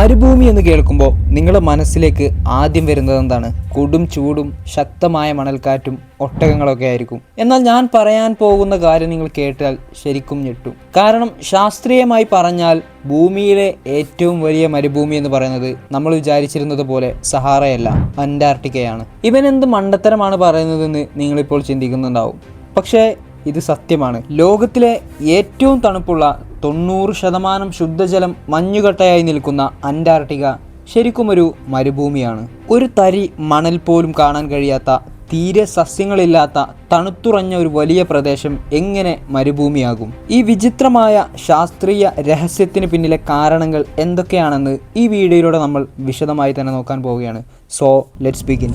മരുഭൂമി എന്ന് കേൾക്കുമ്പോൾ നിങ്ങളുടെ മനസ്സിലേക്ക് ആദ്യം വരുന്നത് എന്താണ്? കൊടും ചൂടും ശക്തമായ മണൽക്കാറ്റും ഒട്ടകങ്ങളൊക്കെ ആയിരിക്കും. എന്നാൽ ഞാൻ പറയാൻ പോകുന്ന കാര്യം നിങ്ങൾ കേട്ടാൽ ശരിക്കും ഞെട്ടും. കാരണം ശാസ്ത്രീയമായി പറഞ്ഞാൽ ഭൂമിയിലെ ഏറ്റവും വലിയ മരുഭൂമി എന്ന് പറയുന്നത് നമ്മൾ വിചാരിച്ചിരുന്നത് പോലെ സഹാറയല്ല അന്റാർട്ടിക്കയാണ്. ഇവൻ എന്ത് മണ്ടത്തരമാണ് പറയുന്നതെന്ന് നിങ്ങളിപ്പോൾ ചിന്തിക്കുന്നുണ്ടാവും. പക്ഷേ ഇത് സത്യമാണ്. ലോകത്തിലെ ഏറ്റവും തണുപ്പുള്ള തൊണ്ണൂറ് ശതമാനം ശുദ്ധജലം മഞ്ഞുകട്ടയായി നിൽക്കുന്ന അന്റാർട്ടിക്ക ശരിക്കും ഒരു മരുഭൂമിയാണ്. ഒരു തരി മണൽ പോലും കാണാൻ കഴിയാത്ത തീരെ സസ്യങ്ങളില്ലാത്ത തണുത്തുറഞ്ഞ ഒരു വലിയ പ്രദേശം എങ്ങനെ മരുഭൂമിയാകും? ഈ വിചിത്രമായ ശാസ്ത്രീയ രഹസ്യത്തിന് പിന്നിലെ കാരണങ്ങൾ എന്തൊക്കെയാണെന്ന് ഈ വീഡിയോയിലൂടെ നമ്മൾ വിശദമായി തന്നെ നോക്കാൻ പോവുകയാണ്. സോ ലെറ്റ്സ് ബിഗിൻ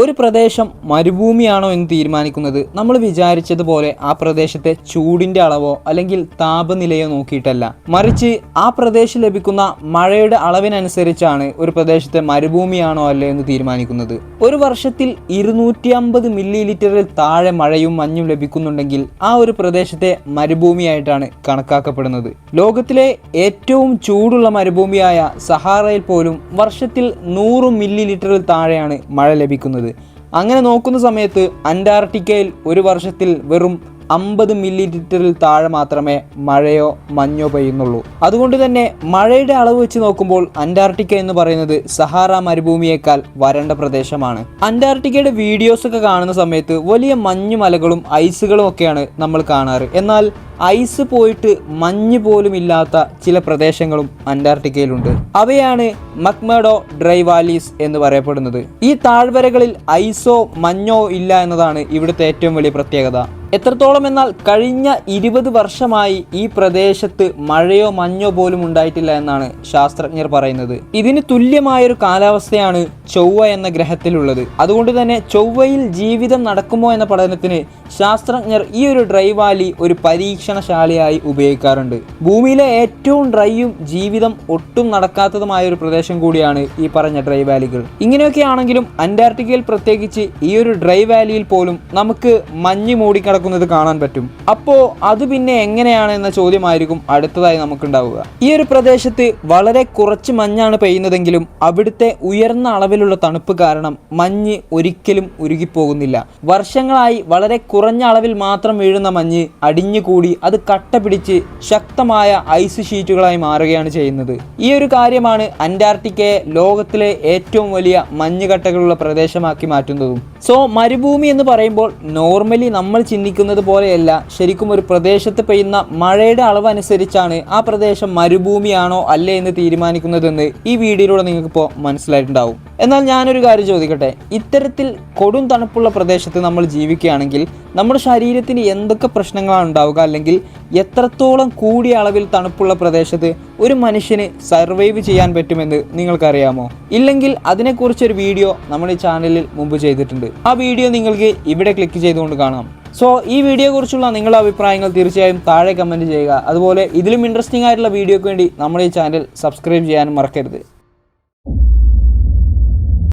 ഒരു പ്രദേശം മരുഭൂമിയാണോ എന്ന് തീരുമാനിക്കുന്നത്? നമ്മൾ വിചാരിച്ചതുപോലെ ആ പ്രദേശത്തെ ചൂടിന്റെ അളവോ അല്ലെങ്കിൽ താപനിലയോ നോക്കിയിട്ടല്ല. മറിച്ച് ആ പ്രദേശം ലഭിക്കുന്ന മഴയുടെ അളവിനനുസരിച്ചാണ് ഒരു പ്രദേശത്തെ മരുഭൂമിയാണോ അല്ലേ എന്ന് തീരുമാനിക്കുന്നത്. ഒരു വർഷത്തിൽ ഇരുന്നൂറ്റി അമ്പത് മില്ലി ലിറ്ററിൽ താഴെ മഴയും മഞ്ഞും ലഭിക്കുന്നുണ്ടെങ്കിൽ ആ ഒരു പ്രദേശത്തെ മരുഭൂമിയായിട്ടാണ് കണക്കാക്കപ്പെടുന്നത്. ലോകത്തിലെ ഏറ്റവും ചൂടുള്ള മരുഭൂമിയായ സഹാറയിൽ പോലും വർഷത്തിൽ നൂറ് മില്ലി ലിറ്ററിൽ താഴെയാണ് മഴ ലഭിക്കുന്നത്. അങ്ങനെ നോക്കുന്ന സമയത്ത് അന്റാർട്ടിക്കയിൽ ഒരു വർഷത്തിൽ വെറും അമ്പത് മില്ലി ലിറ്ററിൽ താഴെ മാത്രമേ മഴയോ മഞ്ഞോ പെയ്യുന്നുള്ളൂ. അതുകൊണ്ട് തന്നെ മഴയുടെ അളവ് വെച്ച് നോക്കുമ്പോൾ അന്റാർട്ടിക്ക എന്ന് പറയുന്നത് സഹാറ മരുഭൂമിയേക്കാൾ വരണ്ട പ്രദേശമാണ്. അന്റാർട്ടിക്കയുടെ വീഡിയോസ് ഒക്കെ കാണുന്ന സമയത്ത് വലിയ മഞ്ഞുമലകളും ഐസുകളും ഒക്കെയാണ് നമ്മൾ കാണാറ്. എന്നാൽ ഐസ് പോയിട്ട് മഞ്ഞ് പോലും ഇല്ലാത്ത ചില പ്രദേശങ്ങളും അന്റാർട്ടിക്കയിലുണ്ട്. അവയാണ് മക്മേഡോ ഡ്രൈ വാലീസ് എന്ന് പറയപ്പെടുന്നത്. ഈ താഴ്വരകളിൽ ഐസോ മഞ്ഞോ ഇല്ല എന്നതാണ് ഇവിടുത്തെ ഏറ്റവും വലിയ പ്രത്യേകത. എത്രത്തോളം എന്നാൽ കഴിഞ്ഞ ഇരുപത് വർഷമായി ഈ പ്രദേശത്ത് മഴയോ മഞ്ഞോ പോലും ഉണ്ടായിട്ടില്ല എന്നാണ് ശാസ്ത്രജ്ഞർ പറയുന്നത്. ഇതിന് തുല്യമായൊരു കാലാവസ്ഥയാണ് ചൊവ്വ എന്ന ഗ്രഹത്തിലുള്ളത്. അതുകൊണ്ട് തന്നെ ചൊവ്വയിൽ ജീവിതം നടക്കുമോ എന്ന പഠനത്തിന് ശാസ്ത്രജ്ഞർ ഈ ഒരു ഡ്രൈ വാലി ഒരു പരീക്ഷണശാലയായി ഉപയോഗിക്കാറുണ്ട്. ഭൂമിയിലെ ഏറ്റവും ഡ്രൈയും ജീവിതം ഒട്ടും നടക്കാത്തതുമായ ഒരു പ്രദേശം കൂടിയാണ് ഈ പറഞ്ഞ ഡ്രൈ വാലികൾ ഇങ്ങനെയൊക്കെ ആണെങ്കിലും അന്റാർട്ടിക്കയിൽ പ്രത്യേകിച്ച് ഈ ഒരു ഡ്രൈ വാലിയിൽ പോലും നമുക്ക് മഞ്ഞ് മൂടിക്കിടക്കുന്നത് കാണാൻ പറ്റും. അപ്പോ അത് പിന്നെ എങ്ങനെയാണ് എന്ന ചോദ്യമായിരിക്കും അടുത്തതായി നമുക്കുണ്ടാവുക. ഈ ഒരു പ്രദേശത്ത് വളരെ കുറച്ച് മഞ്ഞാണ് പെയ്യുന്നതെങ്കിലും അവിടുത്തെ ഉയർന്ന അളവിലുള്ള തണുപ്പ് കാരണം മഞ്ഞ് ഒരിക്കലും ഉരുകിപ്പോകുന്നില്ല. വർഷങ്ങളായി വളരെ കുറഞ്ഞ അളവിൽ മാത്രം വീഴുന്ന മഞ്ഞ് അടിഞ്ഞുകൂടി അത് കട്ട പിടിച്ച് ശക്തമായ ഐസ് ഷീറ്റുകളായി മാറുകയാണ് ചെയ്യുന്നത്. ഈ ഒരു കാര്യമാണ് അന്റാർട്ടിക്കയെ ലോകത്തിലെ ഏറ്റവും വലിയ മഞ്ഞുകട്ടകളുള്ള പ്രദേശമാക്കി മാറ്റുന്നതും. സോ മരുഭൂമി എന്ന് പറയുമ്പോൾ നോർമലി നമ്മൾ ചിന്തിക്കുന്നത് പോലെയല്ല. ശരിക്കും ഒരു പ്രദേശത്ത് പെയ്യുന്ന മഴയുടെ അളവ് അനുസരിച്ചാണ് ആ പ്രദേശം മരുഭൂമിയാണോ അല്ലേ എന്ന് തീരുമാനിക്കുന്നതെന്ന് ഈ വീഡിയോയിലൂടെ നിങ്ങൾക്കിപ്പോൾ മനസ്സിലായിട്ടുണ്ടാവും. എന്നാൽ ഞാനൊരു കാര്യം ചോദിക്കട്ടെ. ഇത്തരത്തിൽ കൊടും തണുപ്പുള്ള പ്രദേശത്ത് നമ്മൾ ജീവിക്കുകയാണെങ്കിൽ നമ്മുടെ ശരീരത്തിന് എന്തൊക്കെ പ്രശ്നങ്ങളാണ് ഉണ്ടാവുക? അല്ലെങ്കിൽ എത്രത്തോളം കൂടിയ അളവിൽ തണുപ്പുള്ള പ്രദേശത്ത് ഒരു മനുഷ്യന് സർവൈവ് ചെയ്യാൻ പറ്റുമെന്ന് നിങ്ങൾക്കറിയാമോ? ഇല്ലെങ്കിൽ അതിനെക്കുറിച്ചൊരു വീഡിയോ നമ്മുടെ ചാനലിൽ മുമ്പ് ചെയ്തിട്ടുണ്ട്. ആ വീഡിയോ നിങ്ങൾക്ക് ഇവിടെ ക്ലിക്ക് ചെയ്തുകൊണ്ട് കാണാം. സോ ഈ വീഡിയോയെക്കുറിച്ചുള്ള നിങ്ങളുടെ അഭിപ്രായങ്ങൾ തീർച്ചയായും താഴെ കമന്റ് ചെയ്യുക. അതുപോലെ ഇതിലും ഇൻട്രസ്റ്റിംഗ് ആയിട്ടുള്ള വീഡിയോയ്ക്ക് വേണ്ടി നമ്മുടെ ഈ ചാനൽ സബ്സ്ക്രൈബ് ചെയ്യാനും മറക്കരുത്.